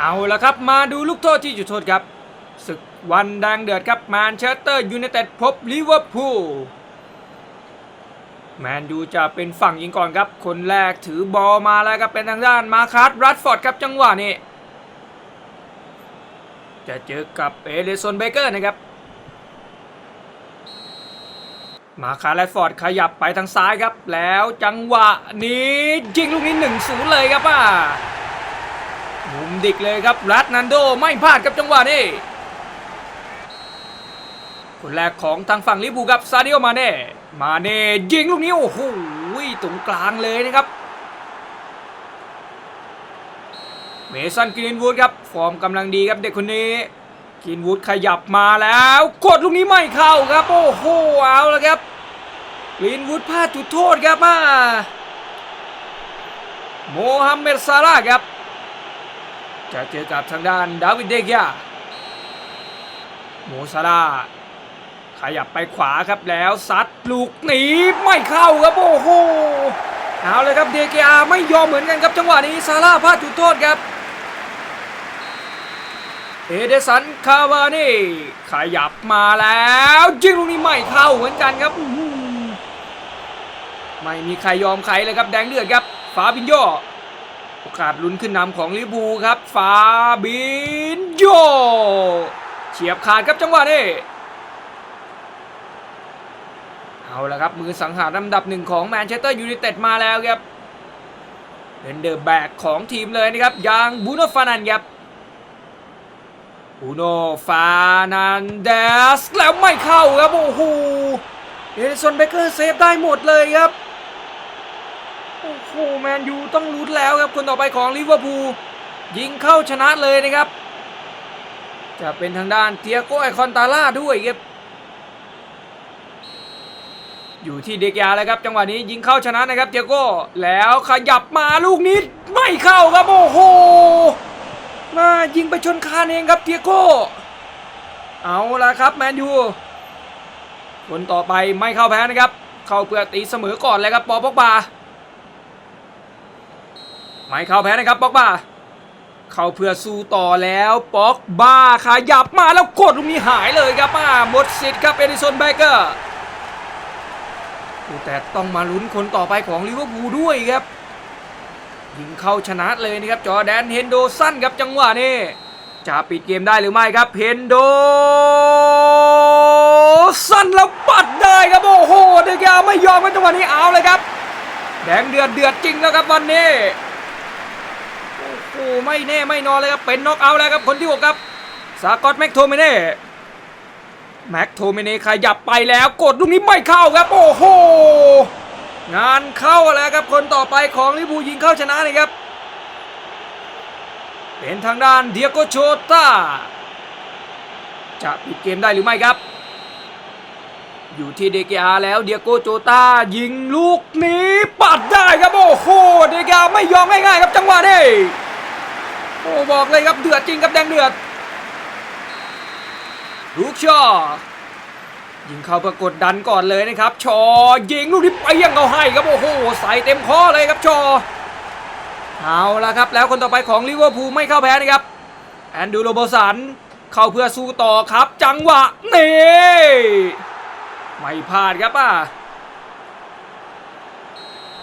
เอาละครับมาดูลูกโทษที่จุดโทษครับศึกวันดังเดือดครับแมนเชสเตอร์ยูไนเต็ดพบลิเวอร์พูลแมนยูจะเป็นฝั่งยิงก่อนครับ คนแรกถือบอลมาแล้วครับเป็นทางด้านมาคัสรัดฟอร์ดครับจังหวะนี้ จะเจอกับเอเดซอนเบเกอร์นะครับ มาคาร์แรดฟอร์ดขยับไปทางซ้ายครับ แล้วจังหวะนี้ยิงลูกนี้1นศูนย์เลยครับอะ มุมดิกเลยครับรัตนันโดไม่พลาดกับจังหวะนี้คนแรกของทางฝั่งลิเวอร์พูลครับซาดิโอมาเน่มาเน่ยิงลูกนี้โอ้โหตรงกลางเลยนะครับ เมสันกรีนวูดครับ ฟอร์มกำลังดีครับเด็กคนนี้กรีนวูดขยับมาแล้ว กดลูกนี้ไม่เข้าครับ โอ้โหเอาแล้วครับกรีนวูดพลาดจุดโทษครับมาโมฮัมเหม็ดซาร่าครับ จะเจอกับทางด้านดาวิดเดกยาโมซาร่าขยับไปขวาครับแล้วซัดลูกหนีไม่เข้าครับโอ้โหเอาเลยครับเดกยาไม่ยอมเหมือนกันครับจังหวะนี้ซาร่าพลาดจุดโทษครับเอเดสันคาวานี่ขยับมาแล้วยิงลูกนี้ไม่เข้าเหมือนกันครับไม่มีใครยอมใครเลยครับแดงเลือดครับฟาบินโย โอกาสลุ้นขึ้นนำของลิเวอร์พูครับฟาบินโยเฉียบขาดครับจังหวะนี้เอาละครับมือสังหารลำดับหนึ่งของแมนเชสเตอร์ยูไนเต็ดมาแล้วครับเป็นเดอะแบกของทีมเลยนะครับยางบูโนฟานันครับอูโนฟานันเดสแล้วไม่เข้าครับโอ้โหเอเดสันเบเกอร์เซฟได้หมดเลยครับ อ้โหแมนยูต้องลุ้นแล้วครับคนต่อไปของลิเวอร์พูลยิงเข้าชนะเลยนะครับ จะเป็นทางด้านเตียโกไอคอนตาล่าด้วยครับอยู่ที่เดกยาแล้วครับจังหวะนี้ยิงเข้าชนะนะครับเตียโก้แล้วขยับมาลูกนี้ไม่เข้าครับโอ้โหมายิงไปชนคานเองครับเทียโก้เอาละครับแมนยูคนต่อไปไม่เข้าแพ้นะครับ เข้าเพื่อตีเสมอก่อนเลยครับปอปอกบา ไม่เข้าแพ้นะครับปอกบ้าเข้าเพื่อสู้ต่อแล้วปอกบ้าขยับมาแล้วกดลูกนี้หายเลยครับมาหมดสิทธิ์ครับเอดิสันเบเกอร์แต่ต้องมาลุ้นคนต่อไปของลิเวอร์พูลด้วยครับยิงเข้าชนะเลยนะครับจอแดนเฮนโดสั้นครับจังหวะนี้จะปิดเกมได้หรือไม่ครับเฮนโดสั้นแล้วปัดได้ครับโอ้โหเดียกาไม่ยอมกันจังหวะนี้เอาเลยครับแดงเดือดเดือดจริงแล้วครับวันนี้ โอ้โหไม่แน่ไม่นอนเลยครับเป็นน็อกเอาแล้วครับคนที่หกครับ สากอตแม็กโทเมเน่แม็กโทเมเน่ขยับไปแล้วกดลูกนี้ไม่เข้าครับ โอ้โหงานเข้าแล้วครับคนต่อไปของลิเวอร์พูยิงเข้าชนะเลยครับ เป็นทางด้านเดียโกโชตาจะปิดเกมได้หรือไม่ครับ อยู่ที่เดกอาแล้วเดียโกโจตายิงลูกนี้ปัดได้ครับ โอ้โหเดกอาไม่ยอมง่ายๆครับจังหวะนี้ อ้บอกเลยครับเดือดจริงครับแดงเดือดลูกชอยิงเข้าเพื่อกดดันก่อนเลยนะครับ ชอยิงลูกนี้ไปยังเขาให้ครับโอ้โหใส่เต็มข้อเลยครับชอเอาละครับแล้วคนต่อไปของลิเวอร์พูลไม่เข้าแพ้นะครับแอนดูโรโบสันเข้าเพื่อสู้ต่อครับ จังหวะนี่ไม่พลาดครับอะ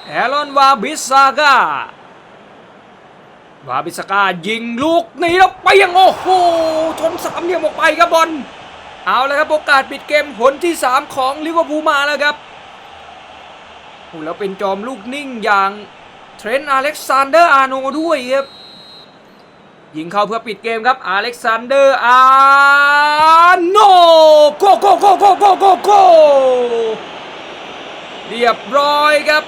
แอรอนวาบิสซาก้า วาบิสก้ายิงลูกนี้แล้วไปยังโอ้โหชนสามเหลี่ยมออกไปครับบอลเอาแล้วครับโอกาสปิดเกมผลที่ 3 ของลิเวอร์พูลมาแล้วครับโอ้แล้วเป็นจอมลูกนิ่งอย่างเทรนต์อเล็กซานเดอร์อาร์โนด้วยครับยิงเข้าเพื่อปิดเกมครับอเล็กซานเดอร์อาร์โนโกโกโกโกโกโกโกเรียบร้อยครับ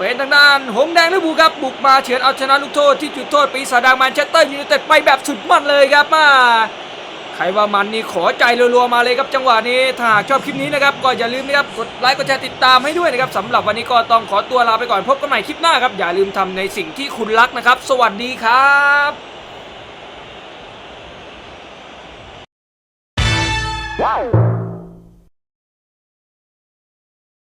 เป็นทางด้านหงส์แดงลิเวอร์พูลครับบุกมาเฉือนเอาชนะลูกโทษที่จุดโทษปีศาจแดงแมนเชสเตอร์ยูไนเต็ดไปแบบสุดมันเลยครับมาใครว่ามันนี่ขอใจรัวๆมาเลยครับจังหวะนี้ถ้าหากชอบคลิปนี้นะครับก็อย่าลืมนะครับกดไลค์กดแชร์ติดตามให้ด้วยนะครับสำหรับวันนี้ก็ต้องขอตัวลาไปก่อนพบกันใหม่คลิปหน้าครับอย่าลืมทำในสิ่งที่คุณรักนะครับ สวัสดีครับ Wow.